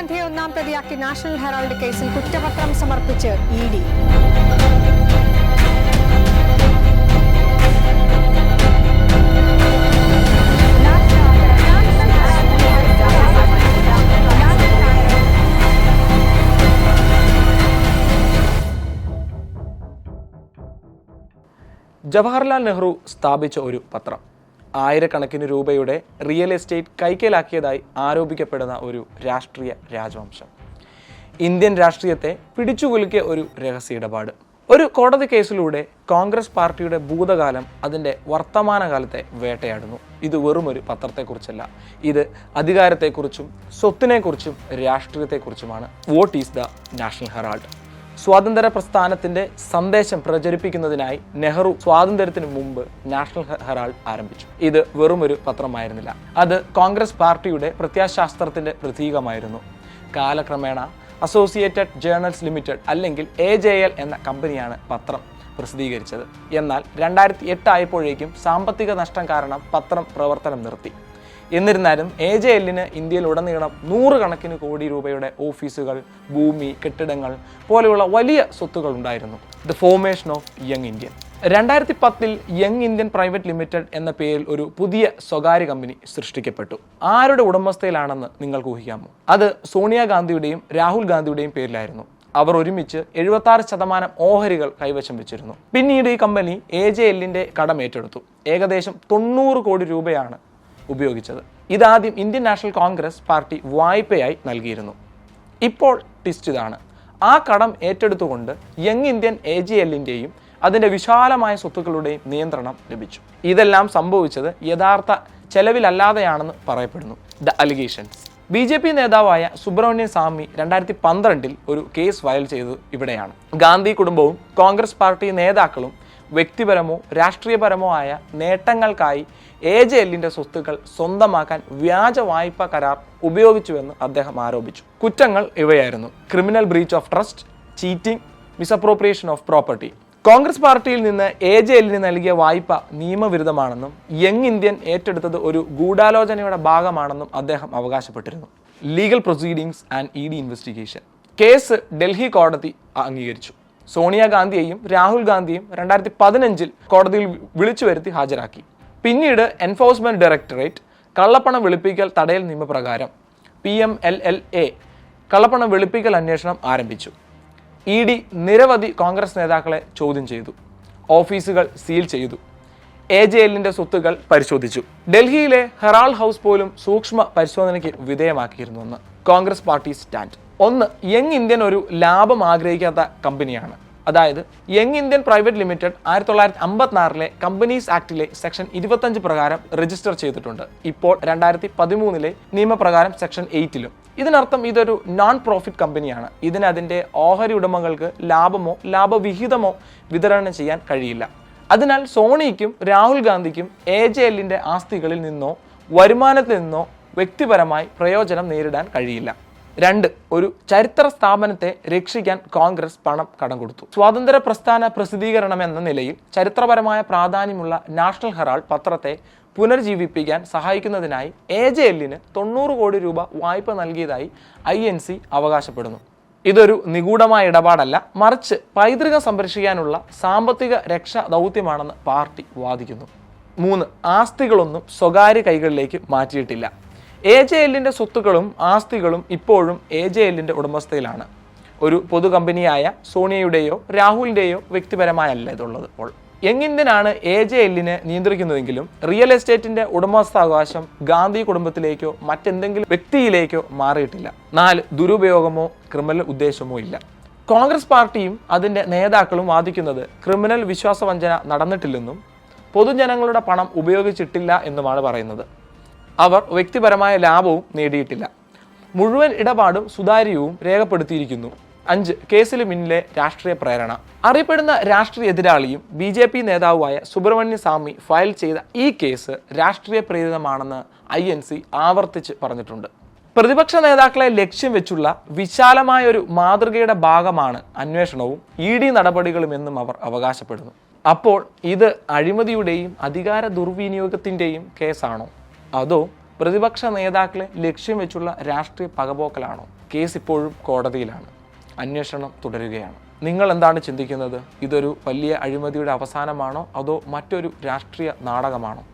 ഗാന്ധിയെ ഒന്നാം പ്രതിയാക്കി national Herald കേസിൽ കുറ്റപത്രം സമർപ്പിച്ച് ഇ ഡി. ജവഹർലാൽ നെഹ്റു സ്ഥാപിച്ച ഒരു പത്രം. ആയിരക്കണക്കിന് രൂപയുടെ റിയൽ എസ്റ്റേറ്റ് കൈക്കലാക്കിയതായി ആരോപിക്കപ്പെടുന്ന ഒരു രാഷ്ട്രീയ രാജവംശം. ഇന്ത്യൻ രാഷ്ട്രീയത്തെ പിടിച്ചുകുലുക്കിയ ഒരു രഹസ്യ ഇടപാട്. ഒരു കോടതി കേസിലൂടെ കോൺഗ്രസ് പാർട്ടിയുടെ ഭൂതകാലം അതിന്റെ വർത്തമാനകാലത്തെ വേട്ടയാടുന്നു. ഇത് വെറും ഒരു പത്രത്തെക്കുറിച്ചല്ല. ഇത് അധികാരത്തെക്കുറിച്ചും സ്വത്തിനെക്കുറിച്ചും രാഷ്ട്രീയത്തെക്കുറിച്ചുമാണ്. What is the National Herald. സ്വാതന്ത്ര്യ പ്രസ്ഥാനത്തിന്റെ സന്ദേശം പ്രചരിപ്പിക്കുന്നതിനായി നെഹ്റു സ്വാതന്ത്ര്യത്തിന് മുമ്പ് നാഷണൽ ഹെറാൾഡ് ആരംഭിച്ചു. ഇത് വെറും ഒരു പത്രമായിരുന്നില്ല. അത് കോൺഗ്രസ് പാർട്ടിയുടെ പ്രത്യാശാസ്ത്രത്തിന്റെ പ്രതീകമായിരുന്നു. കാലക്രമേണ അസോസിയേറ്റഡ് ജേർണൽസ് ലിമിറ്റഡ് അല്ലെങ്കിൽ എ ജെ എൽ എന്ന കമ്പനിയാണ് പത്രം പ്രസിദ്ധീകരിച്ചത്. എന്നാൽ രണ്ടായിരത്തി എട്ട് ആയപ്പോഴേക്കും സാമ്പത്തിക നഷ്ടം കാരണം പത്രം പ്രവർത്തനം നിർത്തി. എന്നിരുന്നാലും എ ജെ എല്ലിന് ഇന്ത്യയിലുടനീളം നൂറുകണക്കിന് കോടി രൂപയുടെ ഓഫീസുകൾ ഭൂമി കെട്ടിടങ്ങൾ പോലെയുള്ള വലിയ സ്വത്തുകൾ ഉണ്ടായിരുന്നു. The formation of Young Indian രണ്ടായിരത്തി പത്തിൽ യങ് ഇന്ത്യൻ പ്രൈവറ്റ് ലിമിറ്റഡ് എന്ന പേരിൽ ഒരു പുതിയ സ്വകാര്യ കമ്പനി സൃഷ്ടിക്കപ്പെട്ടു. ആരുടെ ഉടമസ്ഥയിലാണെന്ന് നിങ്ങൾക്ക് ഊഹിക്കാമോ? അത് സോണിയാഗാന്ധിയുടെയും രാഹുൽ ഗാന്ധിയുടെയും പേരിലായിരുന്നു. അവർ ഒരുമിച്ച് എഴുപത്തി ശതമാനം ഓഹരികൾ കൈവശം വെച്ചിരുന്നു. പിന്നീട് ഈ കമ്പനി എ ജെ എല്ലിന്റെ കടം ഏറ്റെടുത്തു. ഏകദേശം തൊണ്ണൂറ് കോടി രൂപയാണ് ഉപയോഗിച്ചത്. ഇതാദ്യം ഇന്ത്യൻ നാഷണൽ കോൺഗ്രസ് പാർട്ടി വായ്പയായി നൽകിയിരുന്നു. ഇപ്പോൾ ട്വിസ്റ്റ് ഇതാണ്. ആ കടം ഏറ്റെടുത്തുകൊണ്ട് യങ് ഇന്ത്യൻ എ ജി എല്ലിന്റെയും അതിന്റെ വിശാലമായ സ്വത്തുക്കളുടെയും നിയന്ത്രണം ലഭിച്ചു. ഇതെല്ലാം സംഭവിച്ചത് യഥാർത്ഥ ചെലവിലല്ലാതെയാണെന്ന് പറയപ്പെടുന്നു. The allegations. B J P നേതാവായ സുബ്രഹ്മണ്യ സ്വാമി രണ്ടായിരത്തി പന്ത്രണ്ടിൽ ഒരു കേസ് ഫയൽ ചെയ്തത് ഇവിടെയാണ്. ഗാന്ധി കുടുംബവും കോൺഗ്രസ് പാർട്ടി നേതാക്കളും വ്യക്തിപരമോ രാഷ്ട്രീയപരമോ ആയ നേട്ടങ്ങൾക്കായി എ ജെ എല്ലിന്റെ സ്വത്തുക്കൾ സ്വന്തമാക്കാൻ വ്യാജ വായ്പ കരാർ ഉപയോഗിച്ചുവെന്ന് അദ്ദേഹം ആരോപിച്ചു. കുറ്റങ്ങൾ ഇവയായിരുന്നു. Criminal breach of trust cheating misappropriation of property. Congress പാർട്ടിയിൽ നിന്ന് എ ജെ എല്ലിന് നൽകിയ വായ്പ നിയമവിരുദ്ധമാണെന്നും യങ് ഇന്ത്യൻ ഏറ്റെടുത്തത് ഒരു ഗൂഢാലോചനയുടെ ഭാഗമാണെന്നും അദ്ദേഹം അവകാശപ്പെട്ടിരുന്നു. Legal proceedings and E D investigation. Case Delhi കോടതി അംഗീകരിച്ചു. സോണിയാഗാന്ധിയെയും രാഹുൽ ഗാന്ധിയും രണ്ടായിരത്തി പതിനഞ്ചിൽ കോടതിയിൽ വിളിച്ചു വരുത്തി ഹാജരാക്കി. പിന്നീട് എൻഫോഴ്സ്മെന്റ് ഡയറക്ടറേറ്റ് കള്ളപ്പണം വെളുപ്പിക്കൽ തടയൽ നിയമപ്രകാരം P M L L A കള്ളപ്പണം വെളുപ്പിക്കൽ അന്വേഷണം ആരംഭിച്ചു. ഇ ഡി നിരവധി കോൺഗ്രസ് നേതാക്കളെ ചോദ്യം ചെയ്തു. ഓഫീസുകൾ സീൽ ചെയ്തു. എ ജെ എല്ലിന്റെ സ്വത്തുകൾ പരിശോധിച്ചു. ഡൽഹിയിലെ ഹെറാൾ ഹൗസ് പോലും സൂക്ഷ്മ പരിശോധനയ്ക്ക് വിധേയമാക്കിയിരുന്നുവെന്ന് കോൺഗ്രസ് പാർട്ടി സ്റ്റാൻഡ്. ഒന്ന് യങ് ഇന്ത്യൻ ഒരു ലാഭം ആഗ്രഹിക്കാത്ത കമ്പനിയാണ്. അതായത് യങ് ഇന്ത്യൻ പ്രൈവറ്റ് ലിമിറ്റഡ് ആയിരത്തി തൊള്ളായിരത്തി അമ്പത്തിനാറിലെ കമ്പനീസ് ആക്ടിലെ സെക്ഷൻ ഇരുപത്തഞ്ച് പ്രകാരം രജിസ്റ്റർ ചെയ്തിട്ടുണ്ട്. ഇപ്പോൾ രണ്ടായിരത്തി പതിമൂന്നിലെ നിയമപ്രകാരം സെക്ഷൻ എയ്റ്റിലും ഇതിനർത്ഥം ഇതൊരു നോൺ പ്രോഫിറ്റ് കമ്പനിയാണ് ഇതിന് അതിന്റെ ഓഹരി ഉടമകൾക്ക് ലാഭമോ ലാഭവിഹിതമോ വിതരണം ചെയ്യാൻ കഴിയില്ല. അതിനാൽ സോണിക്കും രാഹുൽ ഗാന്ധിക്കും എ ജെ എല്ലിന്റെ ആസ്തികളിൽ നിന്നോ വരുമാനത്തിൽ നിന്നോ വ്യക്തിപരമായി പ്രയോജനം നേരിടാൻ കഴിയില്ല. രണ്ട് ഒരു ചരിത്ര സ്ഥാപനത്തെ രക്ഷിക്കാൻ കോൺഗ്രസ് പണം കടം കൊടുത്തു. സ്വാതന്ത്ര്യ പ്രസ്ഥാന പ്രസിദ്ധീകരണം എന്ന നിലയിൽ ചരിത്രപരമായ പ്രാധാന്യമുള്ള നാഷണൽ ഹെറാൾഡ് പത്രത്തെ പുനർജീവിപ്പിക്കാൻ സഹായിക്കുന്നതിനായി എ ജെ എല്ലിന് തൊണ്ണൂറ് കോടി രൂപ വായ്പ നൽകിയതായി ഐ എൻ സി അവകാശപ്പെടുന്നു. ഇതൊരു നിഗൂഢമായ ഇടപാടല്ല മറിച്ച് പൈതൃകം സംരക്ഷിക്കാനുള്ള സാമ്പത്തിക രക്ഷാ ദൗത്യമാണെന്ന് പാർട്ടി വാദിക്കുന്നു. മൂന്ന് ആസ്തികളൊന്നും സ്വകാര്യ കൈകളിലേക്ക് മാറ്റിയിട്ടില്ല. എ ജെ എല്ലിന്റെ സ്വത്തുക്കളും ആസ്തികളും ഇപ്പോഴും എ ജെ എല്ലിന്റെ ഉടമസ്ഥയിലാണ്. ഒരു പൊതു കമ്പനിയായ സോണിയയുടെയോ രാഹുലിന്റെയോ വ്യക്തിപരമായല്ല ഇതുള്ളത് ഇപ്പോൾ. യങ് ഇന്ത്യനാണ് എ ജെ എല്ലിനെ നിയന്ത്രിക്കുന്നതെങ്കിലും റിയൽ എസ്റ്റേറ്റിന്റെ ഉടമസ്ഥാവകാശം ഗാന്ധി കുടുംബത്തിലേക്കോ മറ്റെന്തെങ്കിലും വ്യക്തിയിലേക്കോ മാറിയിട്ടില്ല. നാല് ദുരുപയോഗമോ ക്രിമിനൽ ഉദ്ദേശമോ ഇല്ല. കോൺഗ്രസ് പാർട്ടിയും അതിന്റെ നേതാക്കളും വാദിക്കുന്നത് ക്രിമിനൽ വിശ്വാസവഞ്ചന നടന്നിട്ടില്ലെന്നും പൊതുജനങ്ങളുടെ പണം ഉപയോഗിച്ചിട്ടില്ല എന്നുമാണ് പറയുന്നത്. അവർ വ്യക്തിപരമായ ലാഭവും നേടിയിട്ടില്ല. മുഴുവൻ ഇടപാടും സുതാര്യവും രേഖപ്പെടുത്തിയിരിക്കുന്നു. അഞ്ച് കേസിന് പിന്നിലെ രാഷ്ട്രീയ പ്രേരണ. അറിയപ്പെടുന്ന രാഷ്ട്രീയ എതിരാളിയും ബി ജെ പി നേതാവുമായ സുബ്രഹ്മണ്യ സ്വാമി ഫയൽ ചെയ്ത ഈ കേസ് രാഷ്ട്രീയ പ്രേരിതമാണെന്ന് ഐ എൻ സി ആവർത്തിച്ച് പറഞ്ഞിട്ടുണ്ട്. പ്രതിപക്ഷ നേതാക്കളെ ലക്ഷ്യം വെച്ചുള്ള വിശാലമായ ഒരു മാതൃകയുടെ ഭാഗമാണ് അന്വേഷണവും ഇ ഡി നടപടികളുമെന്നും അവർ അവകാശപ്പെടുന്നു. അപ്പോൾ ഇത് അഴിമതിയുടെയും അധികാര ദുർവിനിയോഗത്തിന്റെയും കേസാണോ? അതോ പ്രതിപക്ഷ നേതാക്കളെ ലക്ഷ്യം വെച്ചുള്ള രാഷ്ട്രീയ പകപോക്കലാണോ? കേസ് ഇപ്പോഴും കോടതിയിലാണ്. അന്വേഷണം തുടരുകയാണ്. നിങ്ങൾ എന്താണ് ചിന്തിക്കുന്നത്? ഇതൊരു വലിയ അഴിമതിയുടെ അവസാനമാണോ? അതോ മറ്റൊരു രാഷ്ട്രീയ നാടകമാണോ?